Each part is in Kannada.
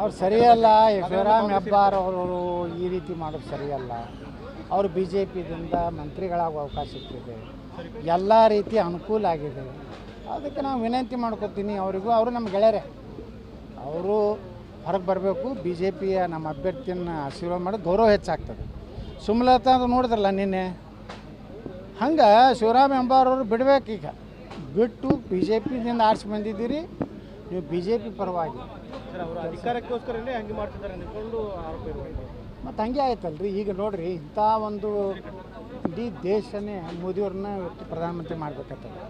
ಅವ್ರು ಸರಿಯಲ್ಲ ಶಿವರಾಮ್ ಹೆಬ್ಬಾರ್ ಅವರು ಈ ರೀತಿ ಮಾಡೋದು ಸರಿಯಲ್ಲ. ಅವರು ಬಿ ಜೆ ಪಿದಿಂದ ಮಂತ್ರಿಗಳಾಗುವ ಅವಕಾಶ ಸಿಕ್ಕಿದೆ. ಎಲ್ಲ ರೀತಿ ಅನುಕೂಲ ಆಗಿದೆ. ಅದಕ್ಕೆ ನಾವು ವಿನಂತಿ ಮಾಡ್ಕೊತೀನಿ ಅವರಿಗೂ. ಅವರು ನಮ್ಮ ಗೆಳೆಯರೆ. ಅವರು ಹೊರಗೆ ಬರಬೇಕು. ಬಿ ಜೆ ಪಿಯ ನಮ್ಮ ಅಭ್ಯರ್ಥಿಯನ್ನು ಆಶೀರ್ವಾದ ಮಾಡಿ ಗೌರವ ಹೆಚ್ಚಾಗ್ತದೆ. ಸುಮಲತಾ ಅದು ನೋಡಿದ್ರಲ್ಲ ನಿನ್ನೆ? ಹಂಗೆ ಶಿವರಾಮ್ ಎಂಬಾರವರು ಬಿಡಬೇಕು ಈಗ ಬಿಟ್ಟು ಬಿ ಜೆ ಪಿಯಿಂದ ಆರಿಸಿ ಬಂದಿದ್ದೀರಿ. ನೀವು ಬಿ ಜೆ ಪಿ ಪರವಾಗಿ. ಸರ್ ಅವರು ಅಧಿಕಾರಕ್ಕೋಸ್ಕರನೇ ಹಂಗೆ ಮಾಡ್ತಿದ್ದಾರೆ ಅಂದ್ಕೊಂಡು ಆರೋಪ ಇದೆ ಮತ್ತು ಹಂಗೆ ಆಯ್ತಲ್ರಿ. ಈಗ ನೋಡ್ರಿ ಇಂಥ ಒಂದು ಇಡೀ ದೇಶನೇ ಮೋದಿಯವ್ರನ್ನ ಇವತ್ತು ಪ್ರಧಾನಮಂತ್ರಿ ಮಾಡ್ಬೇಕಾಗ್ತದೆ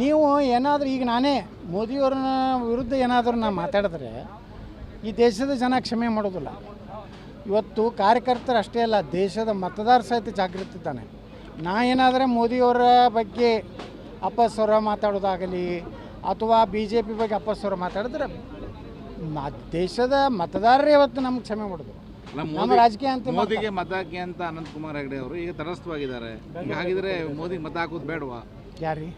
ನೀವು ಏನಾದರೂ ಈಗ ನಾನೇ ಮೋದಿಯವ್ರನ್ನ ವಿರುದ್ಧ ಏನಾದರೂ ನಾನು ಮಾತಾಡಿದ್ರೆ ಈ ದೇಶದ ಜನ ಕ್ಷಮೆ ಮಾಡೋದಿಲ್ಲ. ಇವತ್ತು ಕಾರ್ಯಕರ್ತರು ಅಷ್ಟೇ ಅಲ್ಲ ದೇಶದ ಮತದಾರ ಸಹಿತ ಜಾಗೃತಿ ಇದ್ದಾನೆ. ನಾ ಏನಾದರೆ ಮೋದಿಯವರ ಬಗ್ಗೆ ಅಪಸ್ವರ ಮಾತಾಡೋದಾಗಲಿ ಅಥವಾ ಬಿ ಜೆ ಪಿ ಬಗ್ಗೆ ಅಪಸ್ವರ ಮಾತಾಡಿದ್ರೆ ಮ- ದೇಶದ ಮತದಾರರೇ ಇವತ್ತು ನಮ್ಗೆ ಕ್ಷಮೆ ಮಾಡೋದು ನಮ್ಮ ರಾಜಕೀಯ ಅಂತ ಮೋದಿಗೆ ಮತ ಹಾಕಿ ಅಂತ ಅನಂತ್ ಕುಮಾರ್ ಹೆಗಡೆ ಅವರು ಈಗ ತಟಸ್ಥವಾಗಿದ್ದಾರೆ ಈಗ ಹಾಗಿದ್ರೆ ಮೋದಿಗೆ ಮತ ಹಾಕೋದು ಬೇಡವಾ? ಯಾರಿ?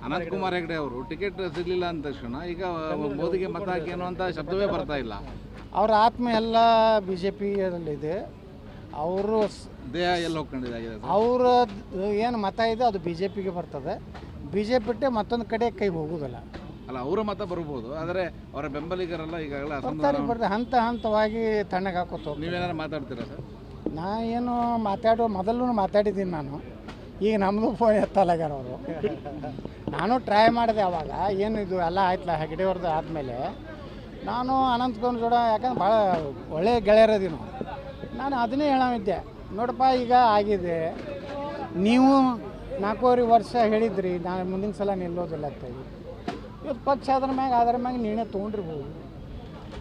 ಅನಂತ್ ಕುಮಾರ್ ಹೆಗಡೆ ಅವರು ಟಿಕೆಟ್ ಸಿಗ್ಲಿಲ್ಲ ಅಂದ ತಕ್ಷಣ ಈಗ ಮೋದಿಗೆ ಮತ ಹಾಕಿ ಅನ್ನುವಂಥ ಶಬ್ದವೇ ಬರ್ತಾ ಇಲ್ಲ. ಅವ್ರ ಆತ್ಮ ಎಲ್ಲ ಬಿ ಜೆ ಪಿಯಲ್ಲಿದೆ ಅವರು ದೇಹ ಎಲ್ಲ ಹೋಗ್ಕೊಂಡಿದ್ದಾಗಿದೆ. ಅವರ ಏನು ಮತ ಇದೆ ಅದು ಬಿ ಜೆ ಪಿಗೆ ಬರ್ತದೆ. ಬಿ ಜೆ ಪಿ ಬಿಟ್ಟೆ ಮತ್ತೊಂದು ಕಡೆ ಕೈ ಹೋಗೋದಿಲ್ಲ ಅಲ್ಲ ಅವರ ಮತ ಬರ್ಬೋದು ಆದರೆ ಅವರ ಬೆಂಬಲಿಗರೆಲ್ಲ ಈಗಾಗಲೇ ಬರ್ತಾರೆ ಅಸಮಾಧಾನ ಬರ್ತಾರೆ. ಹಂತ ಹಂತವಾಗಿ ತಣ್ಣಗೆ ಹಾಕೋತ ಹೋಗ್ತಾರೆ. ನೀವೇನಾರು ಮಾತಾಡ್ತೀರಾ ಸರ್? ನಾ ಏನು ಮಾತಾಡೋ ಮೊದಲು ಮಾತಾಡಿದ್ದೀನಿ ನಾನು. ಈಗ ನಮ್ಮದು ಫೋನ್ ಎತ್ತಲಾಗ್ಯಾರ ಅವರು. ನಾನು ಟ್ರೈ ಮಾಡಿದೆ ಅವಾಗ ಏನು ಇದು ಎಲ್ಲ ಆಯ್ತಲ್ಲ ಹೆಗಡೆಯವ್ರದ್ದು ಆದಮೇಲೆ. ನಾನು ಅನಂತಗೌಡ ಜೋಡ ಯಾಕಂದ್ರೆ ಭಾಳ ಒಳ್ಳೆಯ ಗೆಳೆಯರದೀವಿ ನಾವು. ನಾನು ಅದನ್ನೇ ಹೇಳಿದ್ದೆ ನೋಡಪ್ಪ ಈಗ ಆಗಿದೆ. ನೀವು ನಾಲ್ಕೂವರೆ ವರ್ಷ ಹೇಳಿದ್ರಿ ನಾನು ಮುಂದಿನ ಸಲ ನಿಲ್ಲೋದಿಲ್ಲ ಅಂತೇಳಿ ಇವತ್ತು ಪಕ್ಷ ಅದ್ರ ಮ್ಯಾಗ ಅದ್ರ ಮ್ಯಾಗ ನಿರ್ಣಯ ತೊಗೊಂಡಿರ್ಬೋದು.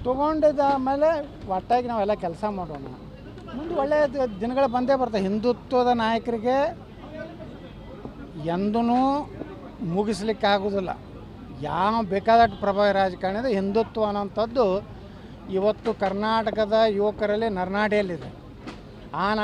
ತೊಗೊಂಡಿದ್ದ ಆಮೇಲೆ ಒಟ್ಟಾಗಿ ನಾವೆಲ್ಲ ಕೆಲಸ ಮಾಡೋಣ. ಮುಂದೆ ಒಳ್ಳೆಯ ದಿನಗಳು ಬಂದೇ ಬರ್ತವೆ. ಹಿಂದುತ್ವದ ನಾಯಕರಿಗೆ ಎಂದೂ ಮುಗಿಸ್ಲಿಕ್ಕೆ ಆಗೋದಿಲ್ಲ. ಯಾವ ಬೇಕಾದಷ್ಟು ಪ್ರಭಾವಿ ರಾಜಕಾರಣಿ ಅಂದರೆ ಹಿಂದುತ್ವ ಅನ್ನೋಂಥದ್ದು ಇವತ್ತು ಕರ್ನಾಟಕದ ಯುವಕರಲ್ಲಿ ನರನಾಡಿಯಲ್ಲಿದೆ. ಆ ನಾ